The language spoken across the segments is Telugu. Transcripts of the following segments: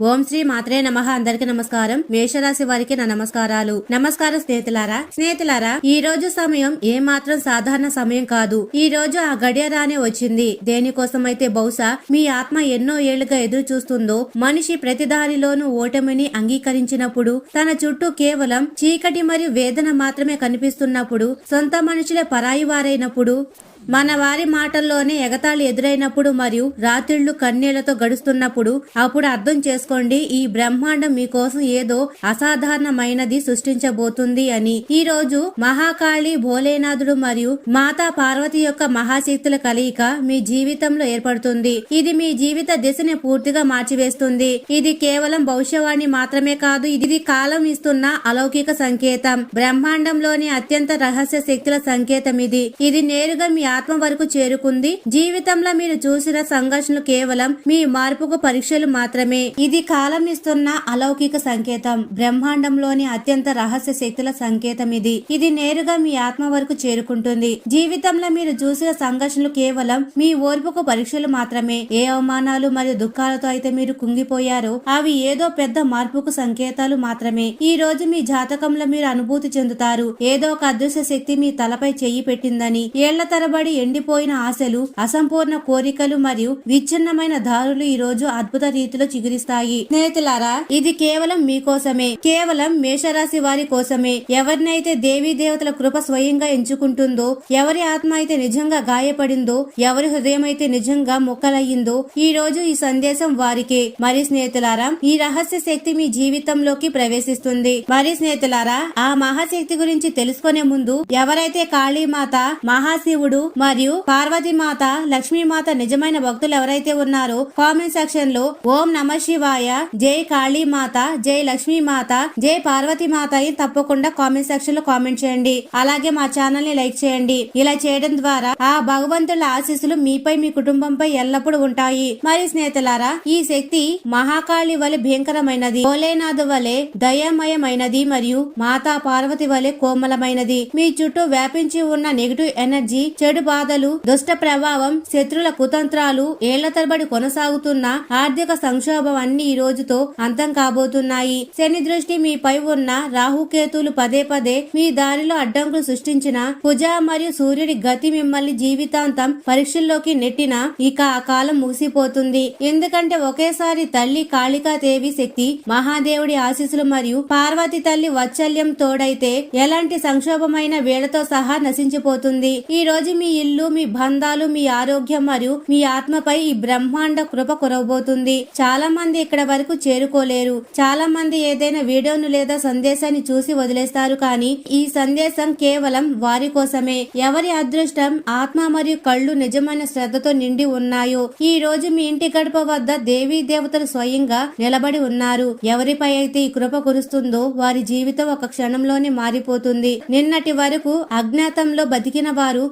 ఓం శ్రీ మాత్రే నమ. అందరికి నమస్కారం. మేషరాశి వారికి నా నమస్కారాలు. నమస్కారం స్నేహితులారా స్నేహితులారా ఈ రోజు సమయం ఏ మాత్రం సాధారణ సమయం కాదు. ఈ రోజు ఆ గడియరానే వచ్చింది. దేనికోసమైతే బహుశా మీ ఆత్మ ఎన్నో ఏళ్ళుగా ఎదురు చూస్తుందో మనిషి ప్రతి దారిలోనూ ఓటమిని అంగీకరించినప్పుడు తన చుట్టూ కేవలం చీకటి మరియు వేదన మాత్రమే కనిపిస్తున్నప్పుడు సొంత మనుషులే పరాయి వారైనప్పుడు మన వారి మాటల్లోనే ఎగతాళి ఎదురైనప్పుడు మరియు రాత్రిళ్ళు కన్నీళ్ళతో గడుస్తున్నప్పుడు అప్పుడు అర్థం చేసుకోండి ఈ బ్రహ్మాండం మీకోసం ఏదో అసాధారణమైనది సృష్టించబోతుంది అని. ఈ రోజు మహాకాళి భోలేనాథుడు మరియు మాతా పార్వతి యొక్క మహాశక్తుల కలయిక మీ జీవితంలో ఏర్పడుతుంది. ఇది మీ జీవిత దిశని పూర్తిగా మార్చివేస్తుంది. ఇది కేవలం భవిష్యవాణి మాత్రమే కాదు ఇది కాలం ఇస్తున్న అలౌకిక సంకేతం. బ్రహ్మాండంలోని అత్యంత రహస్య శక్తుల సంకేతం ఇది. ఇది నేరుగా మీ ఆత్మ వరకు చేరుకుంది. జీవితంలో మీరు చూసిన సంఘర్షణలు కేవలం మీ మార్పుకు పరీక్షలు మాత్రమే. ఇది కాలం ఇస్తున్న అలౌకిక సంకేతం. బ్రహ్మాండంలోని అత్యంత రహస్య శక్తుల సంకేతం ఇది. ఇది నేరుగా మీ ఆత్మ వరకు చేరుకుంటుంది. జీవితంలో మీరు చూసిన సంఘర్షణలు కేవలం మీ ఓర్పుకు పరీక్షలు మాత్రమే. ఏ అవమానాలు మరియు దుఃఖాలతో అయితే మీరు కుంగిపోయారో అవి ఏదో పెద్ద మార్పుకు సంకేతాలు మాత్రమే. ఈ రోజు మీ జాతకంలో మీరు అనుభూతి చెందుతారు. ఏదో ఒక అదృశ్య శక్తి మీ తలపై చెయ్యి పెట్టిందని. ఏళ్ళ తరబడి ఎండిపోయిన ఆశలు అసంపూర్ణ కోరికలు మరియు విచ్ఛిన్నమైన దారులు ఈ రోజు అద్భుత రీతిలో చిగురిస్తాయి. స్నేహితులారా ఇది కేవలం మీకోసమే కేవలం మేషరాశి వారి కోసమే. ఎవరినైతే దేవీ దేవతల కృప స్వయంగా ఎంచుకుంటుందో ఎవరి ఆత్మ అయితే నిజంగా గాయపడిందో ఎవరి హృదయం అయితే నిజంగా మొక్కలయ్యిందో ఈ రోజు ఈ సందేశం వారికే. మరి స్నేహితులారా ఈ రహస్య శక్తి మీ జీవితంలోకి ప్రవేశిస్తుంది. మరి స్నేహితులారా ఆ మహాశక్తి గురించి తెలుసుకునే ముందు ఎవరైతే కాళీమాత మహాశివుడు మరియు పార్వతీమాత లక్ష్మీమాత నిజమైన భక్తులు ఎవరైతే ఉన్నారో కామెంట్ సెక్షన్లో ఓం నమ శివాయ జై కాళీమాత జై లక్ష్మీమాత జై పార్వతీమాత అని తప్పకుండా కామెంట్ సెక్షన్లో కామెంట్ చేయండి. అలాగే మా ఛానల్ని లైక్ చేయండి. ఇలా చేయడం ద్వారా ఆ భగవంతుల ఆశీస్సులు మీపై మీ కుటుంబంపై ఎల్లప్పుడూ ఉంటాయి. మరి స్నేహితులారా ఈ శక్తి మహాకాళి వలె భయంకరమైనది. భోలేనాథ్ వలె దయామయమైనది మరియు మాతా పార్వతి వలె కోమలమైనది. మీ చుట్టూ వ్యాపించి ఉన్న నెగిటివ్ ఎనర్జీ చెడు బాధలు దుష్ట ప్రభావం శత్రుల కుతంత్రాలు ఏళ్ళ తరబడి కొనసాగుతున్న ఆర్థిక సంక్షోభం అన్ని ఈ రోజుతో అంతం కాబోతున్నాయి. శని దృష్టి మీపై ఉన్న రాహుకేతులు పదే పదే మీ దారిలో అడ్డంకులు సృష్టించిన కుజ మరియు సూర్యుడి గతి మిమ్మల్ని జీవితాంతం పరీక్షల్లోకి నెట్టిన ఇక ఆ కాలం ముగిసిపోతుంది. ఎందుకంటే ఒకేసారి తల్లి కాళికాదేవి శక్తి మహాదేవుడి ఆశీస్సులు మరియు పార్వతి తల్లి వాత్సల్యం తోడైతే ఎలాంటి సంక్షోభమైన వేళతో సహా నశించిపోతుంది. ఈ రోజు మీ ఇల్లు మీ బంధాలు మీ ఆరోగ్యం మరియు మీ ఆత్మపై ఈ బ్రహ్మాండ కృప కురవబోతుంది. చాలా మంది ఇక్కడ వరకు చేరుకోలేరు. చాలా మంది ఏదైనా వీడియోను లేదా సందేశాన్ని చూసి వదిలేస్తారు కానీ ఈ సందేశం కేవలం వారి కోసమే. ఎవరి అదృష్టం ఆత్మ మరియు కళ్ళు నిజమైన శ్రద్ధతో నిండి ఉన్నాయో. ఈ రోజు మీ ఇంటి గడప వద్ద దేవీ దేవతలు స్వయంగా నిలబడి ఉన్నారు. ఎవరిపై అయితే ఈ కృప కురుస్తుందో వారి జీవితం ఒక క్షణంలోనే మారిపోతుంది. నిన్నటి వరకు అజ్ఞాతంలో బతికిన వారు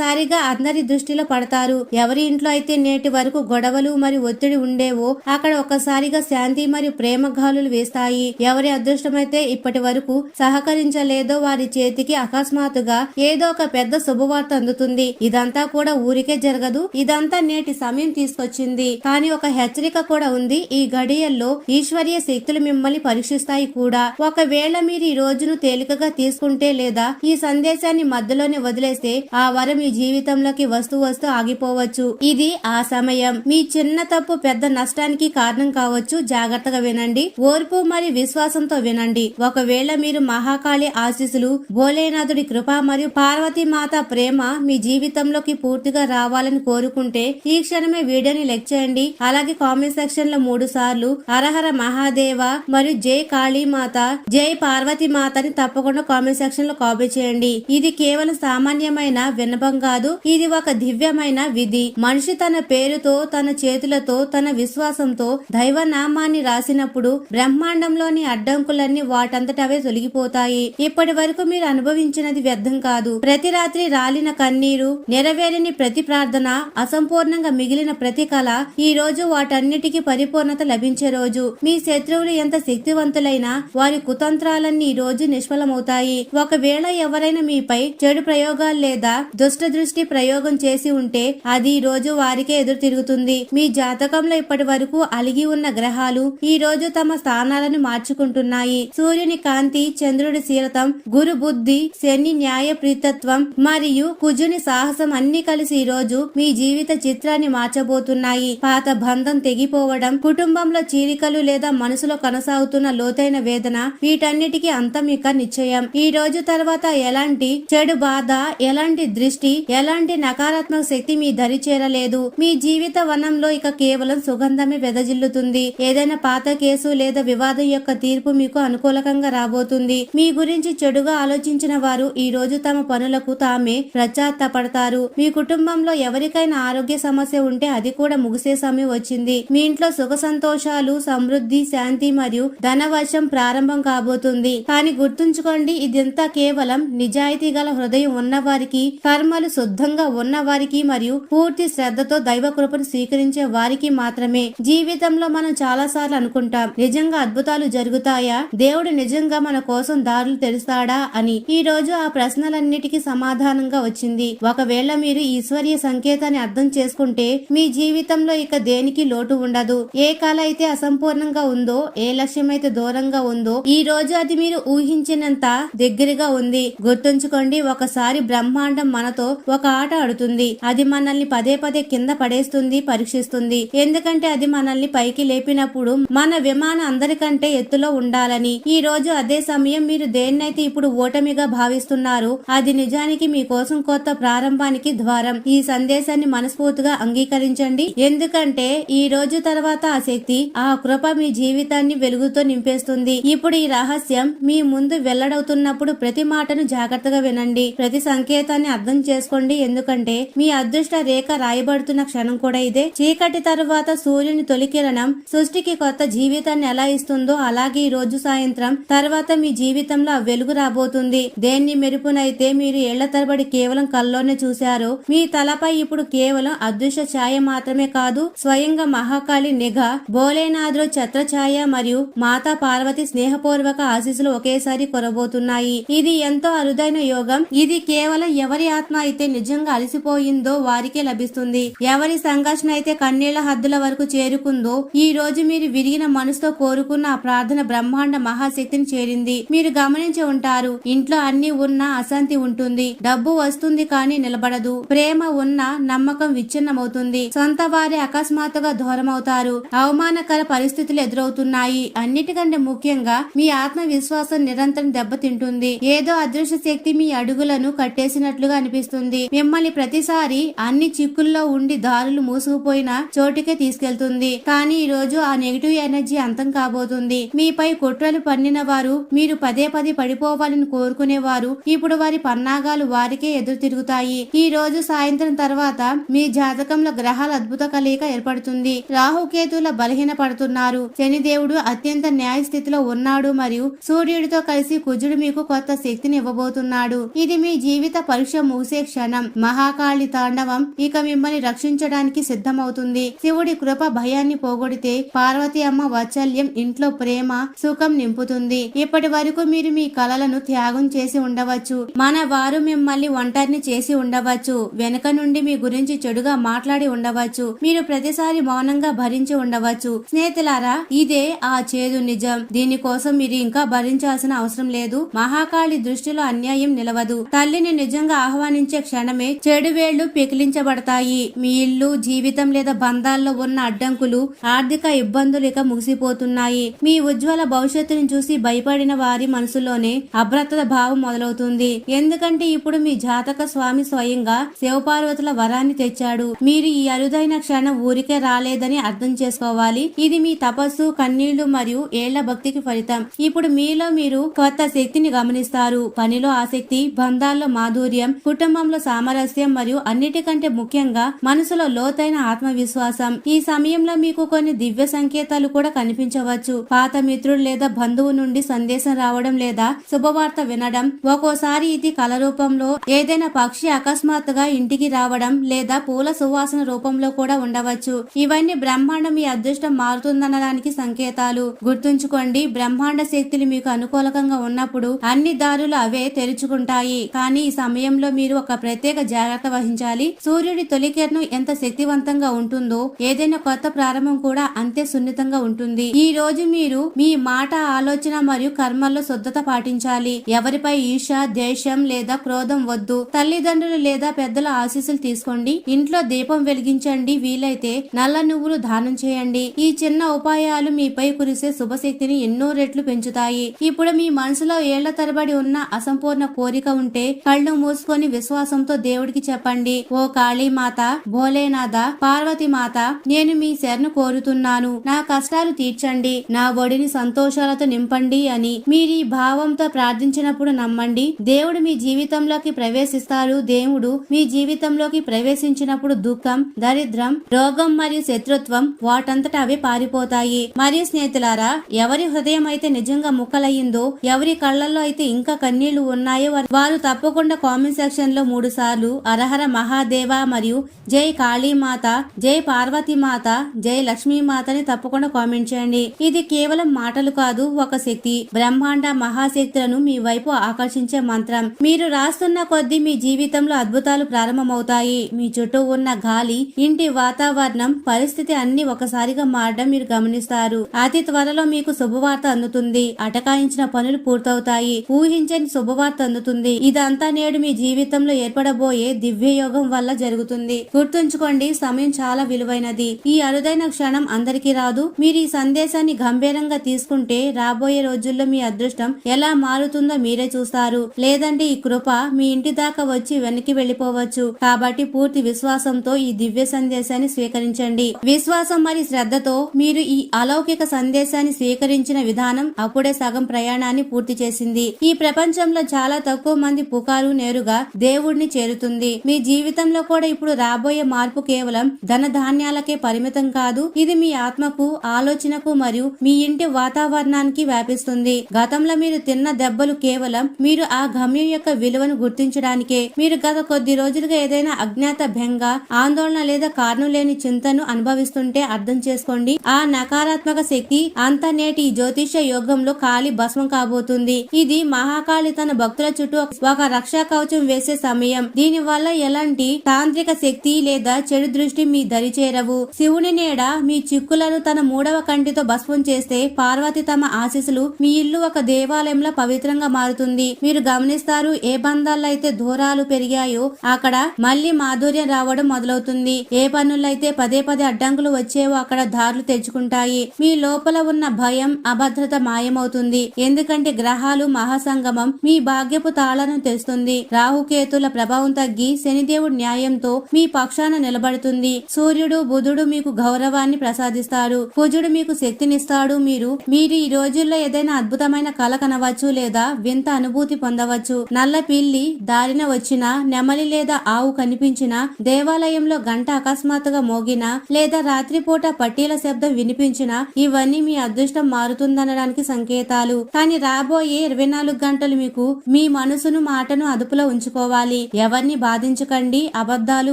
ఒక్కసారిగా అందరి దృష్టిలో పడతారు. ఎవరి ఇంట్లో అయితే నేటి వరకు గొడవలు మరియు ఒత్తిడి ఉండేవో అక్కడ ఒక్కసారిగా శాంతి మరియు ప్రేమ గాలులు వేస్తాయి. ఎవరి అదృష్టమైతే ఇప్పటి వరకు సహకరించలేదో వారి చేతికి అకస్మాత్తుగా ఏదో ఒక పెద్ద శుభవార్త అందుతుంది. ఇదంతా కూడా ఊరికే జరగదు. ఇదంతా నేటి సమయం తీసుకొచ్చింది. కానీ ఒక హెచ్చరిక కూడా ఉంది. ఈ గడియల్లో ఈశ్వరీయ శక్తులు మిమ్మల్ని పరీక్షిస్తాయి కూడా. ఒకవేళ మీరు ఈ రోజును తేలికగా తీసుకుంటే లేదా ఈ సందేశాన్ని మధ్యలోనే వదిలేస్తే ఆ వరం జీవితంలోకి వస్తూ వస్తూ ఆగిపోవచ్చు. ఇది ఆ సమయం. మీ చిన్న తప్పు పెద్ద నష్టానికి కారణం కావచ్చు. జాగ్రత్తగా వినండి. ఓర్పు మరియు విశ్వాసంతో వినండి. ఒకవేళ మీరు మహాకాళి ఆశీస్సులు భోలేనాథుడి కృప మరియు పార్వతీ మాత ప్రేమ మీ జీవితంలోకి పూర్తిగా రావాలని కోరుకుంటే ఈ క్షణమే వీడియోని లెక్ చేయండి. అలాగే కామెంట్ సెక్షన్లో మూడు సార్లు హరహర మహాదేవ మరియు జై కాళీ మాత జై పార్వతి మాతని తప్పకుండా కామెంట్ సెక్షన్లో కాపీ చేయండి. ఇది కేవలం సామాన్యమైన విన్నపం కాదు ఇది ఒక దివ్యమైన విధి. మనిషి తన పేరుతో తన చేతులతో తన విశ్వాసంతో దైవ నామాన్ని రాసినప్పుడు బ్రహ్మాండంలోని అడ్డంకులన్నీ వాటంతటవే తొలగిపోతాయి. ఇప్పటి వరకు మీరు అనుభవించినది వ్యర్థం కాదు. ప్రతి రాత్రి రాలిన కన్నీరు నెరవేరని ప్రతి ప్రార్థన అసంపూర్ణంగా మిగిలిన ప్రతి కళ ఈ రోజు వాటన్నిటికీ పరిపూర్ణత లభించే రోజు. మీ శత్రువులు ఎంత శక్తివంతులైనా వారి కుతంత్రాలన్నీ ఈ రోజు నిష్ఫలమవుతాయి. ఒకవేళ ఎవరైనా మీపై చెడు ప్రయోగాలు లేదా దుష్ట దృష్టి ప్రయోగం చేసి ఉంటే అది ఈ రోజు వారికే ఎదురు తిరుగుతుంది మీ జాతకంలో ఇప్పటి వరకు అలిగి ఉన్న గ్రహాలు ఈ రోజు తమ స్థానాలను మార్చుకుంటున్నాయి. సూర్యుని కాంతి చంద్రుడి శీలతం గురు బుద్ధి శని న్యాయ ప్రీతత్వం మరియు కుజుని సాహసం అన్ని కలిసి ఈ రోజు మీ జీవిత చిత్రాన్ని మార్చబోతున్నాయి. పాత బంధం తెగిపోవడం కుటుంబంలో చీలికలు లేదా మనసులో కొనసాగుతున్న లోతైన వేదన వీటన్నిటికీ అంతం ఇక నిశ్చయం. ఈ రోజు తర్వాత ఎలాంటి చెడు బాధ ఎలాంటి దృష్టి ఎలాంటి నకారాత్మక శక్తి మీ దరి చేరలేదు. మీ జీవిత వనంలో ఇక కేవలం సుగంధమే వెదజిల్లుతుంది. ఏదైనా పాత కేసు లేదా వివాదం యొక్క తీర్పు మీకు అనుకూలకంగా రాబోతుంది. మీ గురించి చెడుగా ఆలోచించిన వారు ఈ రోజు తమ పనులకు తామే ప్రచాత్తపడతారు మీ కుటుంబంలో ఎవరికైనా ఆరోగ్య సమస్య ఉంటే అది కూడా ముగిసే సమయం వచ్చింది. మీ ఇంట్లో సుఖ సంతోషాలు సమృద్ధి శాంతి మరియు ధనవర్షం ప్రారంభం కాబోతుంది. కానీ గుర్తుంచుకోండి ఇదంతా కేవలం నిజాయితీ గల హృదయం ఉన్నవారికి కర్మలు శుద్ధంగా ఉన్న వారికి మరియు పూర్తి శ్రద్ధతో దైవ కృపను స్వీకరించే వారికి మాత్రమే. జీవితంలో మనం చాలా సార్లు అనుకుంటాం నిజంగా అద్భుతాలు జరుగుతాయా? దేవుడు నిజంగా మన కోసం దారులు తెరుస్తాడా? అని. ఈ రోజు ఆ ప్రశ్నలన్నిటికీ సమాధానంగా వచ్చింది. ఒకవేళ మీరు ఈశ్వరీయ సంకేతాన్ని అర్థం చేసుకుంటే మీ జీవితంలో ఇక దేనికి లోటు ఉండదు. ఏ కళ అయితే అసంపూర్ణంగా ఉందో ఏ లక్ష్యం అయితే దూరంగా ఉందో ఈ రోజు అది మీరు ఊహించినంత దగ్గరగా ఉంది. గుర్తుంచుకోండి ఒకసారి బ్రహ్మాండం మనతో ఒక ఆట ఆడుతుంది. అది మనల్ని పదే పదే కింద పడేస్తుంది పరీక్షిస్తుంది. ఎందుకంటే అది మనల్ని పైకి లేపినప్పుడు మన విమానం అందరికంటే ఎత్తులో ఉండాలని. ఈ రోజు అదే సమయం మీరు దేన్నైతే ఇప్పుడు ఓటమిగా భావిస్తున్నారు అది నిజానికి మీ కోసం కొత్త ప్రారంభానికి ద్వారం. ఈ సందేశాన్ని మనస్ఫూర్తిగా అంగీకరించండి. ఎందుకంటే ఈ రోజు తర్వాత ఆ శక్తి ఆ కృప మీ జీవితాన్ని వెలుగుతో నింపేస్తుంది. ఇప్పుడు ఈ రహస్యం మీ ముందు వెల్లడవుతున్నప్పుడు ప్రతి మాటను జాగ్రత్తగా వినండి. ప్రతి సంకేతాన్ని అర్థం చేసుకోండి. ఎందుకంటే మీ అదృష్ట రేఖ రాయబడుతున్న క్షణం కూడా ఇదే. చీకటి తరువాత సూర్యుని తొలి కిరణం సృష్టికి కొత్త జీవితాన్ని ఎలా ఇస్తుందో అలాగే ఈ రోజు సాయంత్రం తర్వాత మీ జీవితంలో వెలుగు రాబోతుంది. దేన్ని మెరుపునైతే మీరు ఏళ్ళ తరబడి కేవలం కల్లోనే చూశారు మీ తలపై ఇప్పుడు కేవలం అదృశ్య ఛాయ మాత్రమే కాదు స్వయంగా మహాకాళి నిఘ భోలేనాథుడు ఛత్ర ఛాయ మరియు మాతా పార్వతి స్నేహపూర్వక ఆశీస్సులు ఒకేసారి కొరబోతున్నాయి. ఇది ఎంతో అరుదైన యోగం. ఇది కేవలం ఎవరి ఆత్మ అయితే నిజంగా అలసిపోయిందో వారికే లభిస్తుంది. ఎవరి సంఘర్షణ అయితే కన్నీళ్ళ హద్దుల వరకు చేరుకుందో ఈ రోజు మీరు విరిగిన మనసుతో కోరుకున్న ఆ ప్రార్థన బ్రహ్మాండ మహాశక్తిని చేరింది. మీరు గమనించి ఉంటారు ఇంట్లో అన్ని ఉన్నా అశాంతి ఉంటుంది. డబ్బు వస్తుంది కానీ నిలబడదు. ప్రేమ ఉన్న నమ్మకం విచ్ఛిన్నమవుతుంది. సొంత వారి అకస్మాత్తుగా దూరమవుతారు. అవమానకర పరిస్థితులు ఎదురవుతున్నాయి. అన్నిటికంటే ముఖ్యంగా మీ ఆత్మవిశ్వాసం నిరంతరం దెబ్బతింటుంది. ఏదో అదృశ్య శక్తి మీ అడుగులను కట్టేసినట్లుగా అనిపిస్తుంది. మిమ్మల్ని ప్రతిసారి అన్ని చిక్కుల్లో ఉండి దారులు మూసుకుపోయిన చోటుకే తీసుకెళ్తుంది. కానీ ఈ రోజు ఆ నెగిటివ్ ఎనర్జీ అంతం కాబోతుంది. మీపై కుట్రలు పన్నిన వారు మీరు పదే పదే పడిపోవాలని కోరుకునేవారు ఇప్పుడు వారి పన్నాగాలు వారికే ఎదురు తిరుగుతాయి. ఈ రోజు సాయంత్రం తర్వాత మీ జాతకంలో గ్రహాల అద్భుత కలయిక ఏర్పడుతుంది. రాహుకేతుల బలహీన పడుతున్నారు శనిదేవుడు అత్యంత న్యాయ స్థితిలో ఉన్నాడు మరియు సూర్యుడితో కలిసి కుజుడు మీకు కొత్త శక్తిని ఇవ్వబోతున్నాడు. ఇది మీ జీవిత పరీక్ష ముగిసే క్షణం మహాకాళి తాండవం ఇక మిమ్మల్ని రక్షించడానికి సిద్ధమవుతుంది. శివుడి కృప భయాన్ని పోగొడితే పార్వతి అమ్మ వాత్సల్యం ఇంట్లో ప్రేమ సుఖం నింపుతుంది. ఇప్పటి వరకు మీరు మీ కలలను త్యాగం చేసి ఉండవచ్చు. మన వారు మిమ్మల్ని ఒంటరిని చేసి ఉండవచ్చు. వెనుక నుండి మీ గురించి చెడుగా మాట్లాడి ఉండవచ్చు. మీరు ప్రతిసారి మౌనంగా భరించి ఉండవచ్చు. స్నేహితులారా ఇదే ఆ చేదు నిజం. దీనికోసం మీరు ఇంకా భరించాల్సిన అవసరం లేదు. మహాకాళి దృష్టిలో అన్యాయం నిలవదు. తల్లిని నిజంగా ఆహ్వానించే క్షణమే చెడు వేళ్ళు పెకిలించబడతాయి. మీ ఇల్లు జీవితం లేదా బంధాల్లో ఉన్న అడ్డంకులు ఆర్థిక ఇబ్బందులు ఇక ముగిసిపోతున్నాయి. మీ ఉజ్వల భవిష్యత్తును చూసి భయపడిన వారి మనసులోనే అభ్రత భావం మొదలవుతుంది. ఎందుకంటే ఇప్పుడు మీ జాతక స్వామి స్వయంగా శివపార్వతుల వరాన్ని తెచ్చాడు. మీరు ఈ అరుదైన క్షణం ఊరికే రాలేదని అర్థం చేసుకోవాలి. ఇది మీ తపస్సు కన్నీళ్ళు మరియు ఏళ్ళ భక్తికి ఫలితం. ఇప్పుడు మీలో మీరు కొత్త శక్తిని గమనిస్తారు. పనిలో ఆసక్తి బంధాల్లో మాధుర్యం కుటుంబం జీవితంలో సామరస్యం మరియు అన్నిటికంటే ముఖ్యంగా మనసులో లోతైన ఆత్మవిశ్వాసం. ఈ సమయంలో మీకు కొన్ని దివ్య సంకేతాలు కూడా కనిపించవచ్చు. పాత మిత్రుడు లేదా బంధువు నుండి సందేశం రావడం లేదా శుభవార్త వినడం ఒక్కోసారి ఇది కల రూపంలో ఏదైనా పక్షి అకస్మాత్తుగా ఇంటికి రావడం లేదా పూల సువాసన రూపంలో కూడా ఉండవచ్చు. ఇవన్నీ బ్రహ్మాండం మీ అదృష్టం మారుతుందనడానికి సంకేతాలు. గుర్తుంచుకోండి బ్రహ్మాండ శక్తులు మీకు అనుకూలకంగా ఉన్నప్పుడు అన్ని దారులు అవే తెరుచుకుంటాయి. కానీ ఈ సమయంలో మీరు ఒక ప్రత్యేక జాగ్రత్త వహించాలి. సూర్యుడి తొలి కిరణం ఎంత శక్తివంతంగా ఉంటుందో ఏదైనా కొత్త ప్రారంభం కూడా అంతే సున్నితంగా ఉంటుంది. ఈ రోజు మీరు మీ మాట ఆలోచన మరియు కర్మల్లో శుద్ధత పాటించాలి. ఎవరిపై ఈర్ష ద్వేషం లేదా క్రోధం వద్దు. తల్లిదండ్రులు లేదా పెద్దల ఆశీస్సులు తీసుకోండి. ఇంట్లో దీపం వెలిగించండి. వీలైతే నల్ల నువ్వులు దానం చేయండి. ఈ చిన్న ఉపాయాలు మీపై కురిసే శుభశక్తిని ఎన్నో రెట్లు పెంచుతాయి. ఇప్పుడు మీ మనసులో ఏళ్ళ తరబడి ఉన్న అసంపూర్ణ కోరిక ఉంటే కళ్ళు మూసుకొని విశ్వాసం విశ్వాసంతో దేవుడికి చెప్పండి ఓ కాళీమాత భోలేనాథ పార్వతి మాత నేను మీ శరణు కోరుతున్నాను. నా కష్టాలు తీర్చండి నా ఒడిని సంతోషాలతో నింపండి అని మీరు ఈ భావంతో ప్రార్థించినప్పుడు నమ్మండి. దేవుడు మీ జీవితంలోకి ప్రవేశిస్తారు. దేవుడు మీ జీవితంలోకి ప్రవేశించినప్పుడు దుఃఖం దరిద్రం రోగం మరియు శత్రుత్వం వాటంతట అవి పారిపోతాయి. మరియు స్నేహితులారా ఎవరి హృదయం అయితే నిజంగా ముక్కలయ్యిందో ఎవరి కళ్ళల్లో అయితే ఇంకా కన్నీళ్ళు ఉన్నాయో వారు- వారు తప్పకుండా కామెంట్ సెక్షన్లో మూడు సార్లు అరహర మహాదేవ మరియు జై కాళీమాత జై పార్వతీమాత జై లక్ష్మీ మాతని తప్పకుండా కామెంట్ చేయండి. ఇది కేవలం మాటలు కాదు ఒక శక్తి. బ్రహ్మాండ మహాశక్తులను మీ వైపు ఆకర్షించే మంత్రం. మీరు రాస్తున్న కొద్దీ మీ జీవితంలో అద్భుతాలు ప్రారంభమవుతాయి. మీ చుట్టూ ఉన్న గాలి ఇంటి వాతావరణం పరిస్థితి అన్ని ఒకసారిగా మారడం మీరు గమనిస్తారు. అతి త్వరలో మీకు శుభవార్త అందుతుంది. అటకాయించిన పనులు పూర్తవుతాయి. ఊహించని శుభవార్త అందుతుంది. ఇదంతా నేడు మీ జీవితంలో ఏర్పడబోయే దివ్యయోగం వల్ల జరుగుతుంది. గుర్తుంచుకోండి సమయం చాలా విలువైనది. ఈ అరుదైన క్షణం అందరికీ రాదు. మీరు ఈ సందేశాన్ని గంభీరంగా తీసుకుంటే రాబోయే రోజుల్లో మీ అదృష్టం ఎలా మారుతుందో మీరే చూస్తారు. లేదంటే ఈ కృప మీ ఇంటి దాకా వచ్చి వెనక్కి వెళ్ళిపోవచ్చు కాబట్టి పూర్తి విశ్వాసంతో ఈ దివ్య సందేశాన్ని స్వీకరించండి. విశ్వాసం మరియు శ్రద్ధతో మీరు ఈ అలౌకిక సందేశాన్ని స్వీకరించిన విధానం అప్పుడే సగం ప్రయాణాన్ని పూర్తి చేసింది. ఈ ప్రపంచంలో చాలా తక్కువ మంది పుకారు నేరుగా దేవుడు దేవుడిని చేరుతుంది. మీ జీవితంలో కూడా ఇప్పుడు రాబోయే మార్పు కేవలం ధన ధాన్యాలకే పరిమితం కాదు ఇది మీ ఆత్మకు ఆలోచనకు మరియు మీ ఇంటి వాతావరణానికి వ్యాపిస్తుంది. గతంలో మీరు తిన్న దెబ్బలు కేవలం మీరు ఆ గమ్యం యొక్క విలువను గుర్తించడానికే. మీరు గత కొద్ది రోజులుగా ఏదైనా అజ్ఞాత బెంగ ఆందోళన లేదా కారణం లేని చింతను అనుభవిస్తుంటే అర్థం చేసుకోండి. ఆ నకారాత్మక శక్తి అంత నేటి జ్యోతిష యోగంలో కాలి భస్మం కాబోతుంది. ఇది మహాకాళి తన భక్తుల చుట్టూ ఒక రక్షా కవచం వేసే సమయం దీని వల్ల ఎలాంటి తాంత్రిక శక్తి లేదా చెడు దృష్టి మీ దరి చేరవు. శివుని నీడ మీ చిక్కులను తన మూడవ కంటితో భస్మం చేస్తే పార్వతి తమ ఆశీస్సులు మీ ఇల్లు ఒక దేవాలయంలో పవిత్రంగా మారుతుంది. మీరు గమనిస్తారు ఏ బంధాలైతే దూరాలు పెరిగాయో అక్కడ మళ్ళీ మాధుర్యం రావడం మొదలవుతుంది. ఏ పనులైతే పదే పదే అడ్డంకులు వచ్చేవో అక్కడ దారులు తెచ్చుకుంటాయి. మీ లోపల ఉన్న భయం అభద్రత మాయమవుతుంది. ఎందుకంటే గ్రహాలు మహాసంగమం మీ భాగ్యపు తాళను తెస్తుంది. రాహుకేతుల ప్రభావం తగ్గి శనిదేవుడి న్యాయంతో మీ పక్షాన నిలబడుతుంది. సూర్యుడు బుధుడు మీకు గౌరవాన్ని ప్రసాదిస్తాడు కుజుడు మీకు శక్తినిస్తాడు. మీరు మీరు ఈ రోజుల్లో ఏదైనా అద్భుతమైన కళ కనవచ్చు లేదా వింత అనుభూతి పొందవచ్చు. నల్ల పిల్లి దారిన వచ్చిన నెమలి లేదా ఆవు కనిపించిన దేవాలయంలో గంట అకస్మాత్తుగా మోగిన లేదా రాత్రిపూట పట్టీల శబ్దం వినిపించిన ఇవన్నీ మీ అదృష్టం మారుతుందనడానికి సంకేతాలు. కానీ రాబోయే ఇరవై నాలుగు గంటలు మీకు మీ మనసును మాటను అదుపులో ఉంచుకోవాలి. ఎవరిని బాధించకండి అబద్ధాలు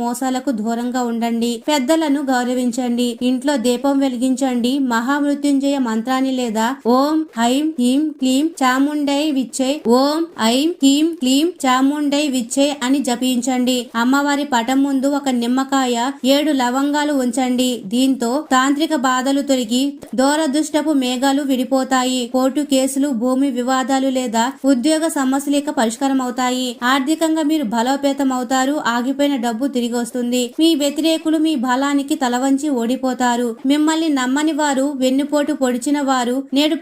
మోసాలకు దూరంగా ఉండండి పెద్దలను గౌరవించండి ఇంట్లో దీపం వెలిగించండి మహామృత్యుంజయ మంత్రాన్ని లేదా ఓం ఐం హీం క్లీం చాముండై విచ్చే ఓం ఐం హీం క్లీం చాముండై విచ్చే అని జపించండి. అమ్మవారి పటం ముందు ఒక నిమ్మకాయ ఏడు లవంగాలు ఉంచండి. దీంతో తాంత్రిక బాధలు తొలగి దూరదృష్టపు మేఘాలు విడిపోతాయి. కోర్టు కేసులు భూమి వివాదాలు లేదా ఉద్యోగ సమస్యలు ఇక పరిష్కారం అవుతాయి ఆర్థికంగా మీరు బలోపేతం అవుతారు ఆగిపోయిన డబ్బు తిరిగి వస్తుంది మీ వ్యతిరేకులు మీ బలానికి తలవంచి ఓడిపోతారు. మిమ్మల్ని నమ్మని వారు వెన్నుపోటు పొడిచిన వారు నేడు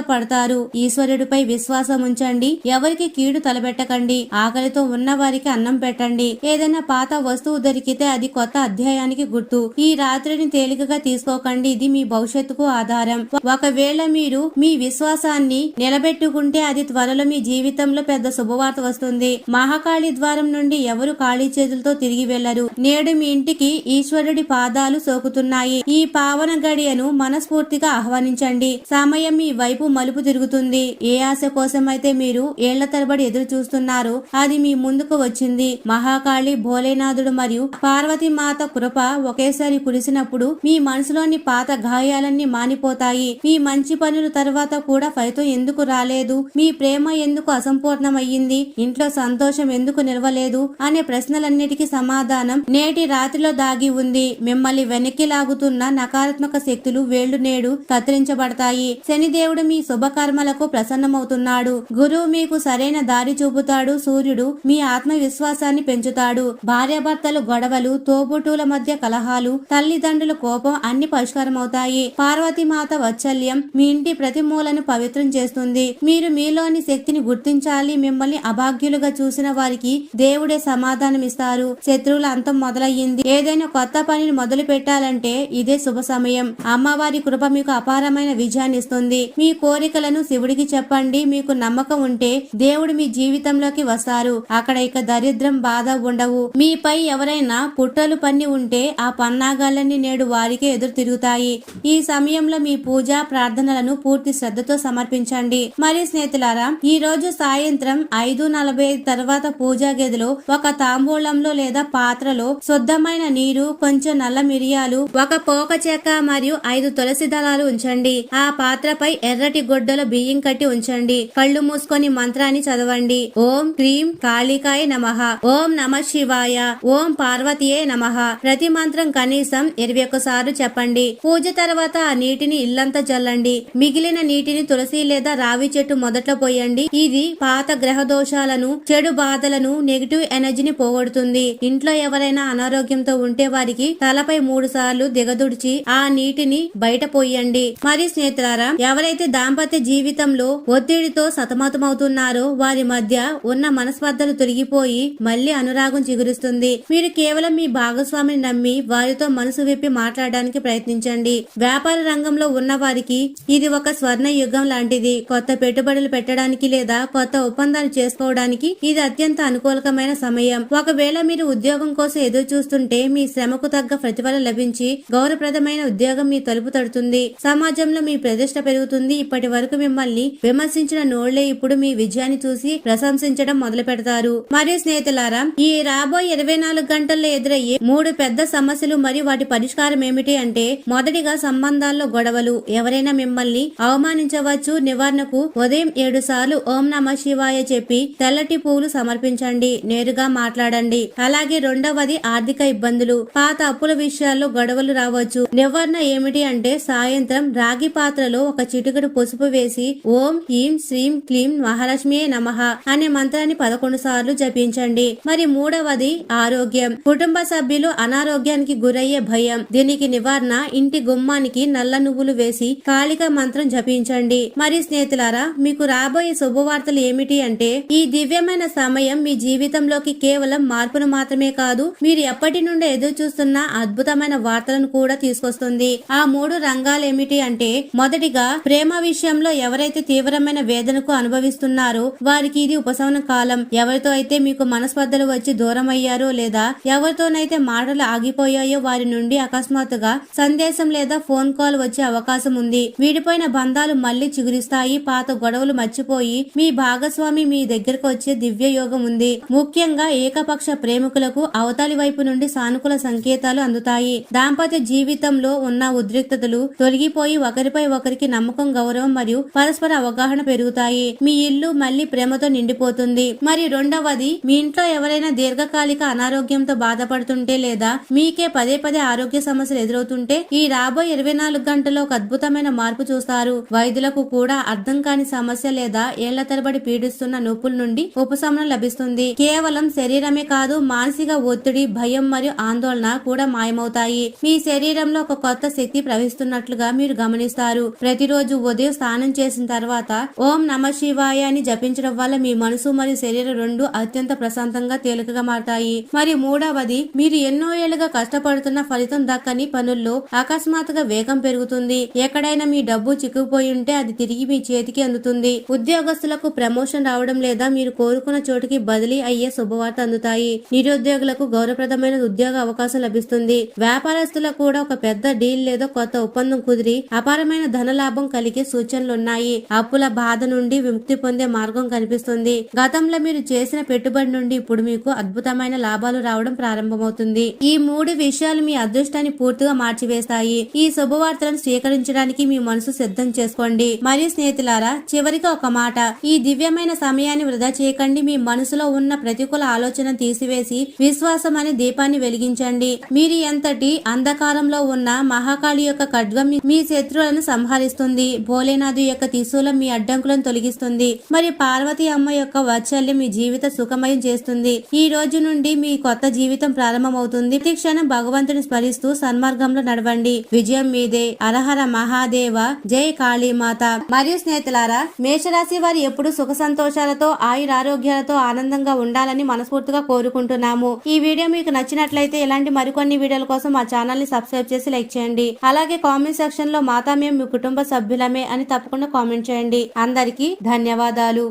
పడతారు ఈశ్వరుడిపై విశ్వాసం ఉంచండి. ఎవరికి కీడు తలబెట్టకండి ఆకలితో ఉన్న వారికి అన్నం పెట్టండి. ఏదైనా పాత వస్తువు దొరికితే అది కొత్త అధ్యాయానికి గుర్తు. ఈ రాత్రిని తేలికగా తీసుకోకండి. ఇది మీ భవిష్యత్తుకు ఆధారం. ఒకవేళ మీరు మీ విశ్వాసాన్ని నిలబెట్టుకుంటే అది త్వరలో మీ జీవితంలో పెద్ద శుభవార్త వస్తుంది. మహాకాళి ద్వారం నుండి ఎవరు ఖాళీ చేతులతో తిరిగి వెళ్ళరు నేడు మీ ఇంటికి ఈశ్వరుడి పాదాలు సోకుతున్నాయి. ఈ పావన గడియను మనస్ఫూర్తిగా ఆహ్వానించండి. సమయం మీ వైపు మలుపు తిరుగుతుంది. ఏ ఆశ కోసమైతే మీరు ఏళ్ళ తరబడి ఎదురు చూస్తున్నారు అది మీ ముందుకు వచ్చింది. మహాకాళి భోలేనాథుడు మరియు పార్వతి మాత కృప ఒకేసారి కురిసినప్పుడు మీ మనసులోని పాత గాయాలన్నీ మానిపోతాయి. మీ మంచి పనుల తర్వాత కూడా ఫలితం ఎందుకు రాలేదు? మీ ప్రేమ ఎందుకు అసంపూర్ణమయ్యింది? ఇంట్లో సంతోషం ఎందుకు నిలవలేదు అనే ప్రశ్నలన్నిటికీ సమాధానం నేటి రాత్రిలో దాగి ఉంది. మిమ్మల్ని వెనక్కి లాగుతున్న నకారాత్మక శక్తులు వేళ్ళు నేడు కత్తిరించబడతాయి. శనిదేవుడు మీ శుభకర్మలకు ప్రసన్నమవుతున్నాడు. గురువు మీకు సరైన దారి చూపుతాడు. సూర్యుడు మీ ఆత్మవిశ్వాసాన్ని పెంచుతాడు. భార్యాభర్తలు గొడవలు తోబుటూల మధ్య కలహాలు తల్లిదండ్రుల కోపం అన్ని పరిష్కారమవుతాయి. పార్వతీమాత వాత్సల్యం మీ ఇంటి ప్రతి మూలను పవిత్రం చేస్తుంది. మీరు మీలోని శక్తిని గుర్తించాలి. మిమ్మల్ని అభాగ్యులుగా చూసిన వారికి దేవుడే సమాధానం ఇస్తారు శత్రువుల అంతం మొదలయ్యింది. ఏదైనా కొత్త పనిని మొదలు పెట్టాలంటే ఇదే శుభ సమయం. అమ్మవారి కృప మీకు అపారమైన విజయాన్ని ఇస్తుంది. మీ కోరికలను శివుడికి చెప్పండి. మీకు నమ్మకం ఉంటే దేవుడు మీ జీవితంలోకి వస్తారు. అక్కడ ఇక దరిద్రం బాధ ఉండవు. మీపై ఎవరైనా పుట్టలు పన్ని ఉంటే ఆ పన్నాగాలన్నీ నేడు వారికే ఎదురు తిరుగుతాయి. ఈ సమయంలో మీ పూజ ప్రార్థనలను పూర్తి శ్రద్ధతో సమర్పించండి. మరి స్నేహితులారా ఈ రోజు సాయంత్రం ఐదు నలభై ఐదు తర్వాత పూజ గదిలో ఒక తాంబూలంలో లేదా పాత్రలో శుద్ధమైన నీరు కొంచెం నల్ల మిరియాలు ఒక పోక చెక్క మరియు ఐదు తులసి దళాలు ఉంచండి. ఆ పాత్రపై ఎర్రటి గొడ్డలో బియ్యం కట్టి ఉంచండి. కళ్ళు మూసుకొని మంత్రాన్ని చదవండి. ఓం క్రీం కాళికాయ నమ. ఓం నమ శివాయ. ఓం పార్వతియే నమ. ప్రతి మంత్రం కనీసం ఇరవై ఒక్కసార్లు చెప్పండి. పూజ తర్వాత ఆ నీటిని ఇల్లంతా చల్లండి. మిగిలిన నీటిని తులసి లేదా రావి చెట్టు మొదట్లో పోయండి. ఇది పాత గ్రహ దోషాలను చెడు బాధలను నెగిటివ్ ఎనర్జీని పోగొడుతుంది. ఇంట్లో ఎవరైనా అనారోగ్యంతో ఉంటే వారికి తలపై మూడు సార్లు దిగదుడిచి ఆ నీటిని బయట పోయండి. మరి స్నేహితులారా ఎవరైతే దాంపత్య జీవితంలో ఒత్తిడితో సతమతమవుతున్నారో వారి మధ్య ఉన్న మనస్పర్ధలు తొలగిపోయి మళ్ళీ అనురాగం చిగురిస్తుంది. మీరు కేవలం మీ భాగస్వామిని నమ్మి వారితో మనసు విప్పి మాట్లాడడానికి ప్రయత్నించండి. వ్యాపార రంగంలో ఉన్న వారికి ఇది ఒక స్వర్ణ యుగం లాంటిది. కొత్త పెట్టుబడులు పెట్టడానికి లేదా కొత్త ఒప్పందాలు చేసుకోవడానికి ఇది అత్యంత అనుకూలకమైన సమయం. ఒకవేళ మీరు ఉద్యోగం కోసం ఎదురు చూస్తుంటే మీ శ్రమకు తగ్గ ప్రతిఫలం లభించి గౌరవప్రదమైన ఉద్యోగం మీ తలుపు తడుతుంది. సమాజంలో మీ ప్రతిష్ట పెరుగుతుంది. ఇప్పటి వరకు మిమ్మల్ని విమర్శించిన నోళ్ళే ఇప్పుడు మీ విజయాన్ని చూసి ప్రశంసించడం మొదలు పెడతారు. మరియు స్నేహితులారా ఈ రాబోయే ఇరవై నాలుగు గంటల్లో ఎదురయ్యే మూడు పెద్ద సమస్యలు మరియు వాటి పరిష్కారం ఏమిటి అంటే మొదటిగా సంబంధాల్లో గొడవలు. ఎవరైనా మిమ్మల్ని అవమానించవచ్చు. నివారణకు ఉదయం ఏడు సార్లు ఓం నమ శివాయ చెప్పి తెల్లటి పువ్వులు సమర్పించండి. నేరుగా మాట్లాడండి. అలాగే రెండవది ఆర్థిక ఇబ్బందులు. పాత అప్పుల విషయాల్లో గొడవలు రావచ్చు. నివారణ ఏమిటి అంటే సాయంత్రం రాగి పాత్రలో ఒక చిటికెడు పసుపు వేసి ఓం హీం శ్రీం క్లీం మహాలక్ష్మియే నమః అనే మంత్రాన్ని పదకొండు సార్లు జపించండి. మరి మూడవది ఆరోగ్యం. కుటుంబ సభ్యులు అనారోగ్యానికి గురయ్యే భయం. దీనికి నివారణ ఇంటి గుమ్మానికి నల్ల నువ్వులు వేసి కాళిక మంత్రం జపించండి. మరి స్నేహితులారా మీకు రాబోయే శుభవార్తలు ఏమిటి అంటే ఈ దివ్యమైన సమయం మీ జీవితంలోకి కేవలం మార్పును మాత్రమే కాదు మీరు ఎప్పటి నుండి ఎదురు చూస్తున్న అద్భుతమైన వార్తలను కూడా తీసుకొస్తుంది. ఆ మూడు రంగాలు ఏమిటి అంటే మొదటిగా ప్రేమ విషయంలో ఎవరైతే తీవ్రమైన వేదనకు అనుభవిస్తున్నారో వారికి ఇది ఉపశమన కాలం. ఎవరితో అయితే మీకు మనస్పర్ధలు వచ్చి దూరం అయ్యారో లేదా ఎవరితోనైతే మాటలు ఆగిపోయాయో వారి నుండి అకస్మాత్తుగా సందేశం లేదా ఫోన్ కాల్ వచ్చే అవకాశం ఉంది. విడిపోయిన బంధాలు మళ్ళీ చిగురిస్తాయి పాత గొడవలు మర్చిపోయి మీ భాగస్వామి మీ దగ్గరకు వచ్చే దివ్య యోగం ఉంది. ముఖ్యంగా ఏకపక్ష ప్రేమికులకు అవతలి వైపు నుండి సానుకూల సంకేతాలు అందుతాయి. దాంపత్య జీవితంలో ఉన్న ఉద్రిక్తతలు తొలగిపోయి ఒకరిపై ఒకరికి నమ్మకం గౌరవం మరియు పరస్పర అవగాహన పెరుగుతాయి. మీ ఇల్లు మళ్ళీ ప్రేమతో నిండిపోతుంది. మరి రెండవది మీ ఇంట్లో ఎవరైనా దీర్ఘకాలిక అనారోగ్యంతో బాధపడుతుంటే లేదా మీకే పదే పదే ఆరోగ్య సమస్యలు ఎదురవుతుంటే ఈ రాబోయే ఇరవై నాలుగు గంటల్లో ఒక అద్భుతమైన మార్పు చూస్తారు. వైద్యులకు కూడా అర్థం కాని సమస్య లేదా ఏళ్ళ తరబడి పీడిస్తున్న నొప్పుల నుండి ఉపశమనం లభిస్తుంది. కేవలం శరీరమే కాదు మానసిక ఒత్తిడి భయం మరియు ఆందోళన కూడా మాయమవుతాయి. మీ శరీరంలో ఒక కొత్త శక్తి ప్రవహిస్తున్నట్లుగా మీరు గమనిస్తారు. ప్రతిరోజు ఉదయం స్నానం చేసిన తర్వాత ఓం నమ శివాయ అని జపించడం వల్ల మీ మనసు మరియు శరీరం రెండు అత్యంత ప్రశాంతంగా తేలికగా మారతాయి. మరి మూడవది మీరు ఎన్నో ఏళ్ళుగా కష్టపడుతున్న ఫలితం దక్కని పనుల్లో అకస్మాత్తుగా వేగం పెరుగుతుంది. ఎక్కడైనా మీ డబ్బు చిక్కుపోయి ఉంటే అది తిరిగి మీ చేతికి అందుతుంది. ఉద్యోగస్తులకు ప్రమోషన్ రావడం లేదా మీరు కోరుకున్న చోటుకి బదిలీ అయ్యే శుభవార్త అందుతాయి. నిరుద్యోగులకు గౌరవప్రదమైన ఉద్యోగ అవకాశం లభిస్తుంది. వ్యాపారస్తులకు కూడా ఒక పెద్ద డీల్ లేదా కొత్త ఒప్పందం కుదిరి అపారమైన ధన లాభం కలిగే సూచనలున్నాయి అప్పుల బాధ నుండి విముక్తి పొందే మార్గం కనిపిస్తుంది. గతంలో మీరు చేసిన పెట్టుబడి నుండి ఇప్పుడు మీకు అద్భుతమైన లాభాలు రావడం ప్రారంభమవుతుంది. ఈ మూడు విషయాలు మీ అదృష్టాన్ని పూర్తిగా మార్చివేస్తాయి. ఈ శుభవార్తలను స్వీకరించడానికి మీ మనసు సిద్ధం చేసుకోండి. మరియు స్నేహితులారా చివరిగా ఒక మాట. ఈ దివ్యమైన సమయాన్ని వృధా చేయకండి. మీ మనసులో ఉన్న ప్రతికూల ఆలోచన తీసివేసి విశ్వాసం అనే దీపాన్ని వెలిగించండి. మీరు ఎంతటి అంధకారంలో ఉన్న మహాకాళి యొక్క ఖడ్గం మీ- శత్రువులను సంహరిస్తుంది. భోలేనాథు యొక్క త్రిశూలం మీ అడ్డంకులను తొలగిస్తుంది. మరి పార్వతి అమ్మ యొక్క వాత్సల్యం మీ జీవిత సుఖమయం చేస్తుంది. ఈ రోజు నుండి మీ కొత్త జీవితం ప్రారంభమవుతుంది. ప్రతి క్షణం భగవంతుని స్మరిస్తూ సన్మార్గంలో నడవండి. విజయం మీదే. అరహర మహాదేవ. జై కాళీమాత. మరియు స్నేహితులారా మేషరాశి వారు ఎప్పుడు సుఖ సంతోషాలతో ఆయురారోగ్యాలతో ఆనందంగా ఉండాలని మనస్ఫూర్తిగా కోరుకుంటున్నాము. ఈ వీడియో మీకు నచ్చినట్లయితే ఇలాంటి మరికొన్ని వీడియోల కోసం మా ఛానల్ని సబ్స్క్రైబ్ చేసి లైక్ చేయండి. అలాగే కామెంట్ సెక్షన్లో మాతా మేము మీ కుటుంబ సభ్యులమే అని తప్పకుండా కామెంట్ చేయండి. అందరికీ ధన్యవాదాలు.